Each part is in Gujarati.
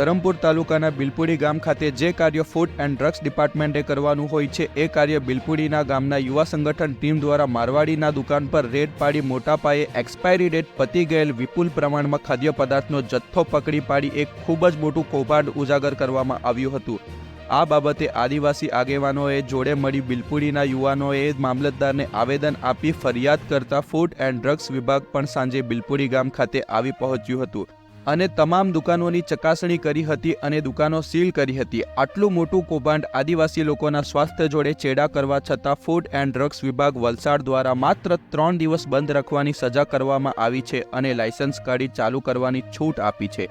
ધરમપુર તાલુકાના બિલપુડી ગામ ખાતે જે કાર્ય ફૂડ એન્ડ ડ્રગ્સ ડિપાર્ટમેન્ટે કરવાનું હોય છે, એ કાર્ય બિલપુડીના ગામના યુવા સંગઠન ટીમ દ્વારા મારવાડીના દુકાન પર રેડ પાડી મોટા પાયે એક્સપાયરી ડેટ પતી ગયેલ વિપુલ પ્રમાણમાં ખાદ્ય પદાર્થનો જથ્થો પકડી પાડી એક ખૂબ જ મોટું કૌભાંડ ઉજાગર કરવામાં આવ્યું હતું. આ બાબતે આદિવાસી આગેવાનોએ જોડે મળી બિલપુડીના યુવાનોએ મામલતદારને આવેદન આપી ફરિયાદ કરતા ફૂડ એન્ડ ડ્રગ્સ વિભાગ પણ સાંજે બિલપુડી ગામ ખાતે આવી પહોંચ્યું હતું. અને તમામ દુકાનોની ચકાસણી કરી હતી અને દુકાનો સીલ કરી હતી. આટલું મોટું કૌભાંડ આદિવાસી લોકોના સ્વાસ્થ્ય જોડે ચેડા કરવા છતાં ફૂડ એન્ડ ડ્રગ્સ વિભાગ વલસાડ દ્વારા માત્ર ત્રણ દિવસ બંધ રાખવાની સજા કરવામાં આવી છે અને લાયસન્સ કાઢી ચાલુ કરવાની છૂટ આપી છે.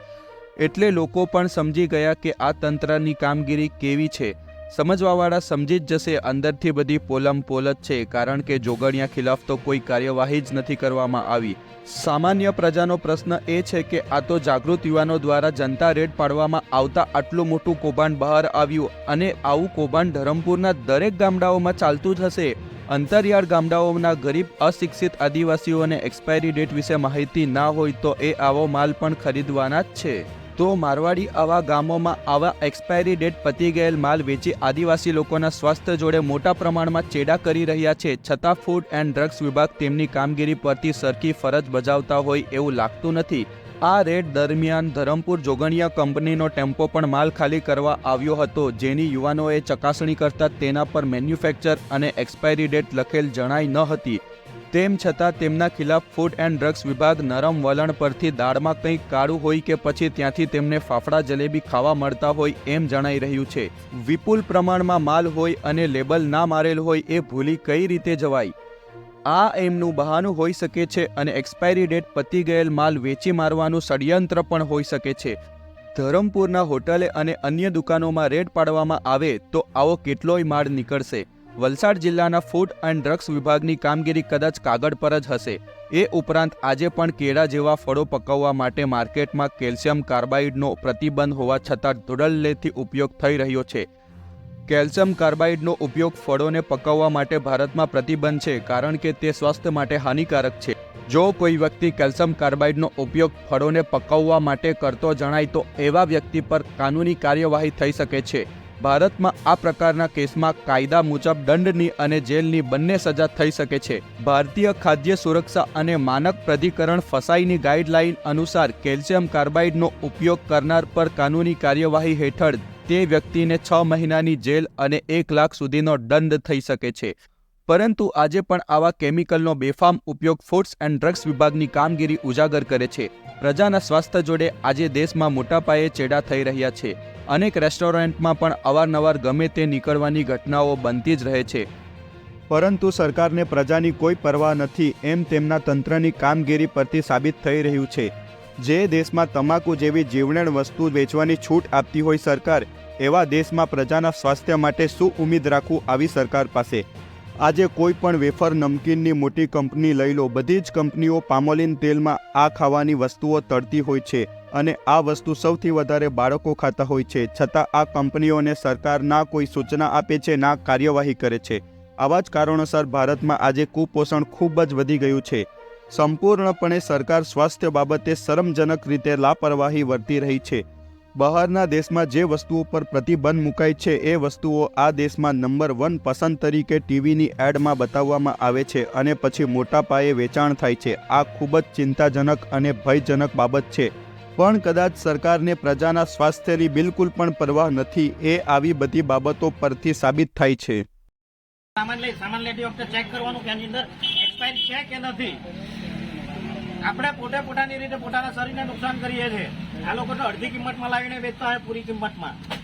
એટલે લોકો પણ સમજી ગયા કે આ તંત્રની કામગીરી કેવી છે. સમજવાવાળા સમજી જ જશે, અંદરથી બધી પોલમ પોલ જ છે, કારણ કે જોગણિયા ખિલાફ તો કોઈ કાર્યવાહી જ નથી કરવામાં આવી. સામાન્ય પ્રજાનો પ્રશ્ન એ છે કે આ તો જાગૃત યુવાનો દ્વારા જનતા રેડ પાડવામાં આવતા આટલું મોટું કૌભાંડ બહાર આવ્યું અને આવું કૌભાંડ ધરમપુરના દરેક ગામડાઓમાં ચાલતું જ હશે. અંતરિયાળ ગામડાઓના ગરીબ, અશિક્ષિત આદિવાસીઓને એક્સપાયરી ડેટ વિશે માહિતી ના હોય તો એ આવો માલ પણ ખરીદવાના જ છે. તો મારવાડી આવા ગામોમાં આવા એક્સપાયરી ડેટ પતી ગયેલ માલ વેચી આદિવાસી લોકોના સ્વાસ્થ્ય જોડે મોટા પ્રમાણમાં ચેડા કરી રહ્યા છે. છતાં ફૂડ એન્ડ ડ્રગ્સ વિભાગ તેમની કામગીરી પરથી સરખી ફરજ બજાવતા હોય એવું લાગતું નથી. આ રેડ દરમિયાન ધરમપુર જોગણિયા કંપનીનો ટેમ્પો પણ માલ ખાલી કરવા આવ્યો હતો, જેની યુવાનોએ ચકાસણી કરતા તેના પર મેન્યુફેક્ચર અને એક્સપાયરી ડેટ લખેલ જણાઈ ન હતી. તેમ છતાં તેમના ખિલાફ ફૂડ એન્ડ ડ્રગ્સ વિભાગ નરમ વલણ પરથી દાળમાં કંઈક કાળું હોય કે પછી ત્યાંથી તેમને ફાફડા જલેબી ખાવા મળતા હોય એમ જણાઈ રહ્યું છે. વિપુલ પ્રમાણમાં માલ હોય અને લેબલ ના મારેલ હોય એ ભૂલી કઈ રીતે જવાય? આ એમનું બહાનું હોઈ શકે છે અને એક્સપાયરી ડેટ પતી ગયેલ માલ વેચી મારવાનું ષડયંત્ર પણ હોઈ શકે છે. ધરમપુરના હોટલે અને અન્ય દુકાનોમાં રેડ પાડવામાં આવે તો આવો કેટલોય માળ નીકળશે. વલસાડ જિલ્લાના ફૂડ એન્ડ ડ્રગ્સ વિભાગની કામગીરી કદાચ કાગળ પર જ હશે. એ ઉપરાંત આજે પણ કેળા જેવા ફળો પકવવા માટે માર્કેટમાં કેલ્શિયમ કાર્બાઇડનો પ્રતિબંધ હોવા છતાં ધોડલ્લેથી ઉપયોગ થઈ રહ્યો છે. કેલ્શિયમ કાર્બાઇડનો ઉપયોગ ફળોને પકવવા માટે ભારતમાં પ્રતિબંધ છે કારણ કે તે સ્વાસ્થ્ય માટે હાનિકારક છે. જો કોઈ વ્યક્તિ કેલ્શિયમ કાર્બાઇડનો ઉપયોગ ફળોને પકવવા માટે કરતો જણાય તો એવા વ્યક્તિ પર કાનૂની કાર્યવાહી થઈ શકે છે. ભારતમાં આ પ્રકારના કેસમાં કાયદા મુજબ દંડની અને જેલની બંને સજા થઈ શકે છે. ભારતીય ખાદ્ય સુરક્ષા અને માનક પ્રાધિકરણ ફસાઈની ગાઈડલાઈન અનુસાર કેલ્શિયમ કાર્બાઇડનો ઉપયોગ કરનાર પર કાનૂની કાર્યવાહી હેઠળ તે વ્યક્તિને છ મહિનાની જેલ અને એક લાખ સુધીનો દંડ થઈ શકે છે. પરંતુ આજે પણ આવા કેમિકલનો બેફામ ઉપયોગ ફૂડ્સ એન્ડ ડ્રગ્સ વિભાગની કામગીરી ઉજાગર કરે છે. પ્રજાના સ્વાસ્થ્ય જોડે આજે દેશમાં મોટા પાયે ચેડા થઈ રહ્યા છે. અનેક રેસ્ટોરન્ટમાં પણ અવારનવાર ગમે તે નીકળવાની ઘટનાઓ બનતી જ રહે છે. પરંતુ સરકારને પ્રજાની કોઈ પરવા નથી એમ તેમના તંત્રની કામગીરી પરથી સાબિત થઈ રહ્યું છે. જે દેશમાં તમાકુ જેવી જીવલેણ વસ્તુ વેચવાની છૂટ આપતી હોય સરકાર, એવા દેશમાં પ્રજાના સ્વાસ્થ્ય માટે શું ઉમેદ રાખવું આવી સરકાર પાસે? આજે કોઈ પણ વેફર, નમકીનની મોટી કંપની લઈ લો, બધી જ કંપનીઓ પામોલિન તેલમાં આ ખાવાની વસ્તુઓ તળતી હોય છે. અને આ વસ્તુ સૌથી વધારે બાળકો ખાતા હોય છે. છતાં આ કંપનીઓને સરકાર ના કોઈ સૂચના આપે છે, ના કાર્યવાહી કરે છે. આવા જ કારણોસર ભારતમાં આજે કુપોષણ ખૂબ જ વધી ગયું છે. સંપૂર્ણપણે સરકાર સ્વાસ્થ્ય બાબતે શરમજનક રીતે લાપરવાહી વર્તી રહી છે. બહારના દેશમાં જે વસ્તુઓ પર પ્રતિબંધ મુકાય છે, એ વસ્તુઓ આ દેશમાં નંબર વન પસંદ તરીકે ટીવીની એડમાં બતાવવામાં આવે છે અને પછી મોટા પાયે વેચાણ થાય છે. આ ખૂબ જ ચિંતાજનક અને ભયજનક બાબત છે. પણ કદાચ સરકારને પ્રજાના સ્વાસ્થ્યની બિલકુલ પણ પરવાહ નથી, એ આવી બધી બાબતો પરથી સાબિત થાય છે. કે નથી. આપણે પોતે પોતાની રીતે પોતાના શરીરને નુકસાન કરીએ છીએ. આ લોકો તો અડધી કિંમતમાં લાવીને વેચતા હોય પૂરી કિંમતમાં.